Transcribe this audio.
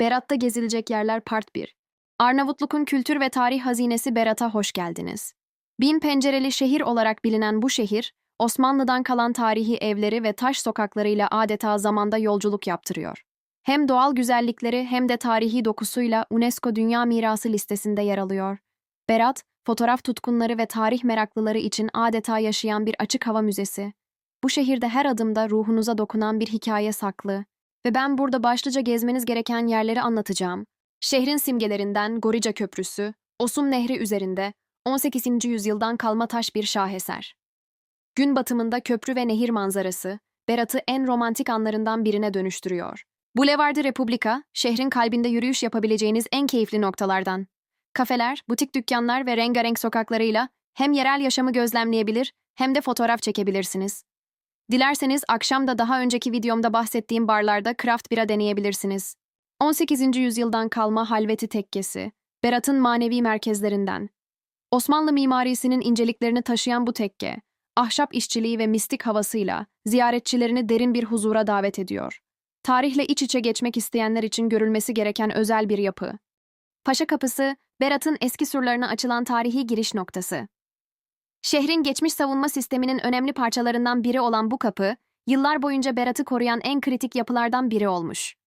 Berat'ta gezilecek yerler Part 1. Arnavutluk'un kültür ve tarih hazinesi Berat'a hoş geldiniz. Bin pencereli şehir olarak bilinen bu şehir, Osmanlı'dan kalan tarihi evleri ve taş sokaklarıyla adeta zamanda yolculuk yaptırıyor. Hem doğal güzellikleri hem de tarihi dokusuyla UNESCO Dünya Mirası listesinde yer alıyor. Berat, fotoğraf tutkunları ve tarih meraklıları için adeta yaşayan bir açık hava müzesi. Bu şehirde her adımda ruhunuza dokunan bir hikaye saklı ve ben burada başlıca gezmeniz gereken yerleri anlatacağım. Şehrin simgelerinden Gorica Köprüsü, Osum Nehri üzerinde 18. yüzyıldan kalma taş bir şaheser. Gün batımında köprü ve nehir manzarası, Berat'ı en romantik anlarından birine dönüştürüyor. Boulevard Republika, şehrin kalbinde yürüyüş yapabileceğiniz en keyifli noktalardan. Kafeler, butik dükkanlar ve rengarenk sokaklarıyla hem yerel yaşamı gözlemleyebilir hem de fotoğraf çekebilirsiniz. Dilerseniz akşam da daha önceki videomda bahsettiğim barlarda craft bira deneyebilirsiniz. 18. yüzyıldan kalma Halveti Tekkesi, Berat'ın manevi merkezlerinden. Osmanlı mimarisinin inceliklerini taşıyan bu tekke, ahşap işçiliği ve mistik havasıyla ziyaretçilerini derin bir huzura davet ediyor. Tarihle iç içe geçmek isteyenler için görülmesi gereken özel bir yapı. Paşa Kapısı, Berat'ın eski surlarına açılan tarihi giriş noktası. Şehrin geçmiş savunma sisteminin önemli parçalarından biri olan bu kapı, yıllar boyunca Berat'ı koruyan en kritik yapılardan biri olmuş.